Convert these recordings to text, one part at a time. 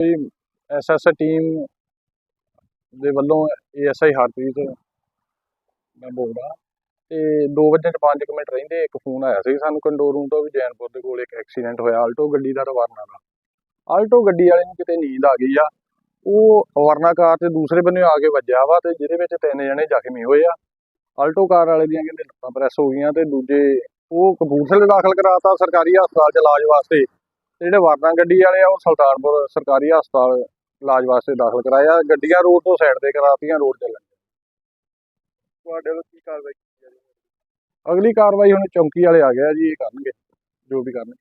SS team ਦੇ ਵੱਲੋਂ ASI Harpreet ਮੈਂ ਬੋਲਦਾ। ਤੇ 2 ਵਜੇ 5 ਮਿੰਟ ਰਹਿੰਦੇ, ਇੱਕ ਫੋਨ ਆਇਆ ਸੀ ਸਾਨੂੰ ਕੰਡੋਰ ਰੂਮ ਤੋਂ ਵੀ ਜੈਨਪੁਰ ਦੇ ਕੋਲ ਇੱਕ ਐਕਸੀਡੈਂਟ ਹੋਇਆ ਆਲਟੋ ਗੱਡੀ ਦਾ ਰਵਾਨਾ ਦਾ। ਆਲਟੋ ਗੱਡੀ ਵਾਲੇ ਨੂੰ ਕਿਤੇ ਨੀਂਦ ਆ ਗਈ ਆ। ਉਹ ਵਰਨਾ ਕਾਰ ਤੇ ਦੂਸਰੇ ਬੰਨੇ ਆ ਕੇ ਵੱਜਿਆ ਵਾ ਤੇ ਜਿਹਦੇ ਵਿੱਚ ਤਿੰਨ ਜਣੇ ਜ਼ਖਮੀ ਹੋਏ ਆ। ਆਲਟੋ ਕਾਰ ਵਾਲੇ ਦੀਆਂ ਕਹਿੰਦੇ ਲੱਤਾਂ ਪ੍ਰੈਸ ਹੋ ਗਈਆਂ ਤੇ ਦੂਜੇ ਉਹ ਕਪੂਰਥਲੇ ਦਾਖਲ ਕਰਾਤਾ ਸਰਕਾਰੀ ਹਸਪਤਾਲ 'ਚ ਇਲਾਜ ਵਾਸਤੇ। ਤੇ ਜਿਹੜੇ ਵਰਨਾ ਗੱਡੀ ਵਾਲੇ ਆ ਉਹ ਸੁਲਤਾਨਪੁਰ ਸਰਕਾਰੀ ਹਸਪਤਾਲ ਇਲਾਜ ਵਾਸਤੇ ਦਾਖਲ ਕਰਾਇਆ। ਗੱਡੀਆਂ ਰੋਡ ਤੋਂ ਸਾਈਡ ਤੇ ਕਰਾਤੀਆਂ ਰੋਡ ਚੱਲਣ ਤੁਹਾਡੇ ਵੱਲੋਂ ਕੀ ਕਾਰਵਾਈ ਕੀਤੀ ਜਾ ਰਹੀ ਹੈ? ਅਗਲੀ ਕਾਰਵਾਈ ਹੁਣ ਚੌਂਕੀ ਵਾਲੇ ਆ ਗਏ ਜੀ ਇਹ ਕਰਨਗੇ ਜੋ ਵੀ ਕਰਨਗੇ।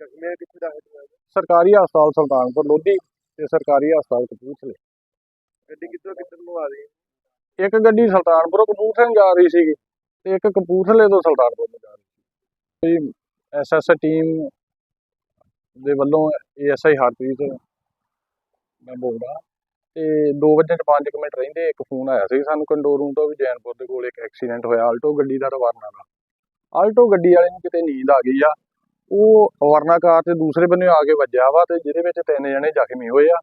ਜ਼ਖਮੀਆਂ ਕਿੱਥੇ ਦਾਖਲ ਹੋਏ ਸਰਕਾਰੀ ਹਸਪਤਾਲ ਸੁਲਤਾਨਪੁਰ ਲੋਧੀ ਤੇ ਸਰਕਾਰੀ ਹਸਪਤਾਲ ਕਪੂਰਥਲੇ। ਗੱਡੀ ਕਿੱਥੋਂ ਕਿੱਧਰ ਨੂੰ ਆ ਰਹੀ ਹੈ? ਇੱਕ ਗੱਡੀ ਸੁਲਤਾਨਪੁਰੋਂ ਕਪੂਰਥਲੇ ਜਾ ਰਹੀ ਸੀਗੀ ਤੇ ਇੱਕ ਕਪੂਰਥਲੇ ਤੋਂ ਸੁਲਤਾਨਪੁਰ ਨੂੰ ਜਾ ਰਹੀ ਸੀ। ਐਸਐਸ ਟੀਮ ਦੇ ਵੱਲੋਂ ਏਐਸਆਈ ਹਰਪ੍ਰੀਤ ਮੈਂ ਬੋਲਦਾ। ਤੇ 2 ਵਜੇ 5 ਮਿੰਟ ਰਹਿੰਦੇ, ਇੱਕ ਫੋਨ ਆਇਆ ਸੀ ਸਾਨੂੰ ਕੰਡੋਰ ਰੂਮ ਤੋਂ ਵੀ ਜੈਨਪੁਰ ਦੇ ਕੋਲ ਇੱਕ ਐਕਸੀਡੈਂਟ ਹੋਇਆ ਆਲਟੋ ਗੱਡੀ ਦਾ ਰਵਾਨਾ ਦਾ ਆਲਟੋ ਗੱਡੀ ਵਾਲੇ ਨੂੰ ਕਿਤੇ ਨੀਂਦ ਆ ਗਈ ਆ। ਉਹ ਵਰਨਾ ਕਾਰ ਤੇ ਦੂਸਰੇ ਬੰਨੇ ਆ ਕੇ ਵੱਜਿਆ ਵਾ ਤੇ ਜਿਹਦੇ ਵਿੱਚ ਤਿੰਨ ਜਣੇ ਜ਼ਖਮੀ ਹੋਏ ਆ।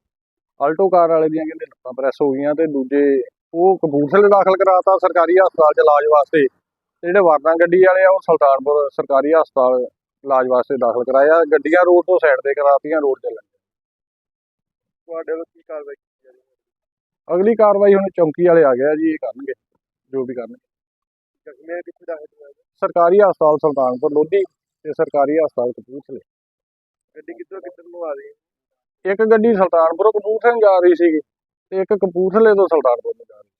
ਆਲਟੋ ਕਾਰ ਵਾਲੇ ਦੀਆਂ ਕਹਿੰਦੇ ਲੱਤਾਂ ਪ੍ਰੈਸ ਹੋ ਗਈਆਂ ਤੇ ਦੂਜੇ ਉਹ ਕਪੂਰਥਲੇ ਦਾਖਲ ਕਰਾਤਾ ਸਰਕਾਰੀ ਹਸਪਤਾਲ 'ਚ ਇਲਾਜ ਵਾਸਤੇ। ਤੇ ਜਿਹੜੇ ਵਰਨਾ ਗੱਡੀ ਵਾਲੇ ਆ, ਉਹ ਸੁਲਤਾਨਪੁਰ ਸਰਕਾਰੀ ਹਸਪਤਾਲ ਇਲਾਜ ਵਾਸਤੇ ਦਾਖਲ ਕਰਾਇਆ। ਗੱਡੀਆਂ ਰੋਡ ਤੋਂ ਸਾਈਡ ਤੇ ਕਰਾਤੀਆਂ ਰੋਡ ਚੱਲਣ ਤੁਹਾਡੇ ਵੱਲੋਂ ਕੀ ਕਾਰਵਾਈ ਕੀਤੀ ਜਾ ਰਹੀ ਹੈ? ਅਗਲੀ ਕਾਰਵਾਈ ਹੁਣ ਚੌਂਕੀ ਵਾਲੇ ਆ ਗਏ ਆ ਜੀ ਇਹ ਕਰਨਗੇ ਜੋ ਵੀ ਕਰਨਗੇ। ਜ਼ਖਮੀਆਂ ਕਿੱਥੇ ਦਾਖਲ ਹੋਏ ਸਰਕਾਰੀ ਹਸਪਤਾਲ ਸੁਲਤਾਨਪੁਰ ਲੋਧੀ ਤੇ ਸਰਕਾਰੀ ਹਸਪਤਾਲ ਕਪੂਰਥਲੇ। ਗੱਡੀ ਕਿੱਥੋਂ ਕਿੱਧਰ ਨੂੰ ਆ ਰਹੀ ਹੈ? ਇੱਕ ਗੱਡੀ ਸੁਲਤਾਨਪੁਰੋਂ ਕਪੂਰਥਲੇ ਨੂੰ ਜਾ ਰਹੀ ਸੀਗੀ ਤੇ ਇੱਕ ਕਪੂਰਥਲੇ ਤੋਂ ਸੁਲਤਾਨਪੁਰ ਨੂੰ ਜਾ ਰਹੀ